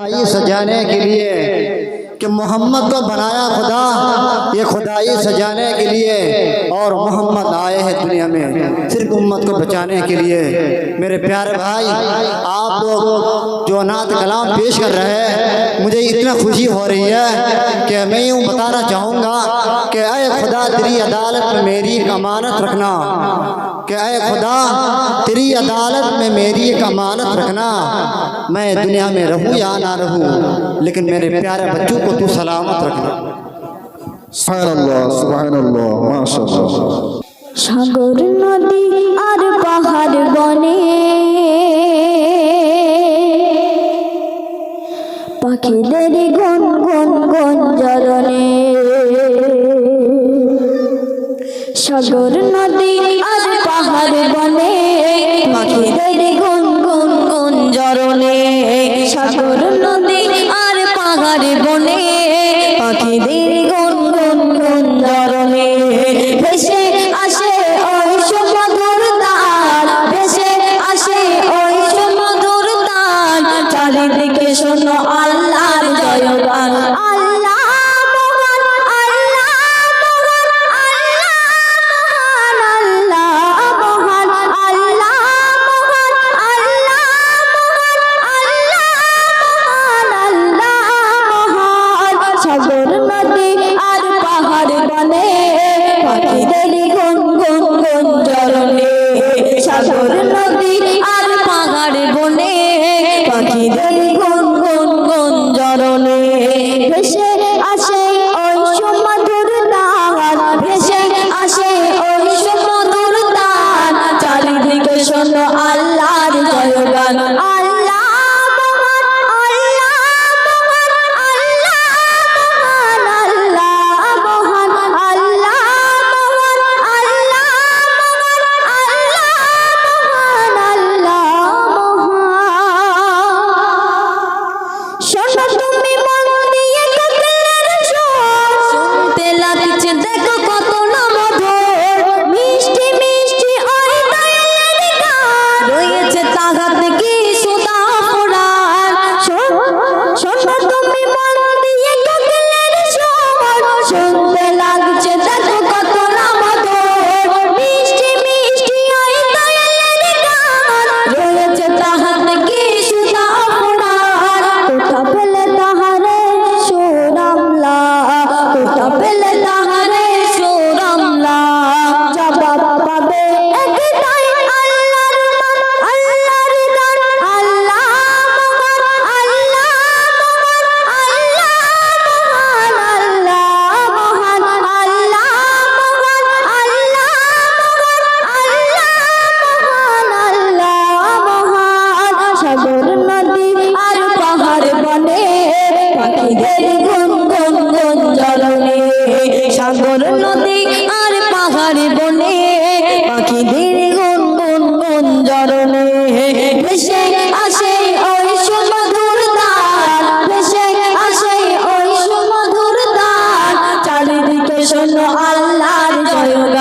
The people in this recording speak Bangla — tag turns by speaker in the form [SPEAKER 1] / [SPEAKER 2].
[SPEAKER 1] خدائی سجانے کے لیے کہ محمد کو بنایا خدا، یہ خدائی سجانے کے لیے اور محمد آئے ہیں دنیا میں صرف امت کو بچانے کے لیے۔ میرے پیارے بھائی، آپ لوگ جو نعت کلام پیش کر رہے ہیں मुझे इतना खुशी हो रही है कि मैं यूँ बताना चाहूँगा कि अय खुदा तेरी अदालत में मेरी एक अमानत रखना कि अय खुदा तेरी अदालत में मेरी एक अमानत रखना मैं दुनिया में रहूं या ना रहूं लेकिन मेरे प्यारे बच्चों को तू सलामत रखना
[SPEAKER 2] সুবহানাল্লাহ সুবহানাল্লাহ মাশাআল্লাহ
[SPEAKER 3] সাগর নদী আর পাহাড় বনে পাখিদের গন গন গন জরনে সাগর, নদী আর পাহাড় বনে পাখিদের গন গন গন জরনে সাগর, নদী আর পাহাড় বনে পাখিদের সাগর নদী আর পাহাড় বনে, পাখিদের গুন গুন গুন জরনে সাগর নদী আর পাহাড় বনে, পাখিদের গুন গুন গুন জরনে ভেসে আসে ওই সুমধুর তার ভেসে আসে ওই সুমধুর তার চারিদিকে শোনো আল্লাহর জয়গান রয়েছে তাহাতে কি সুদা পুরাণ শোনো তুমি মন দিয়ে কোকিলের সুর সাগর নদী আর পাহাড় বনে, পাখিদের গুন গুন গুন জরনে ভেসে আসে ওই সুমধুর দান ভেসে আসে ওই সুমধুর দান চারিদিকে শোনো আল্লাহর জয়গান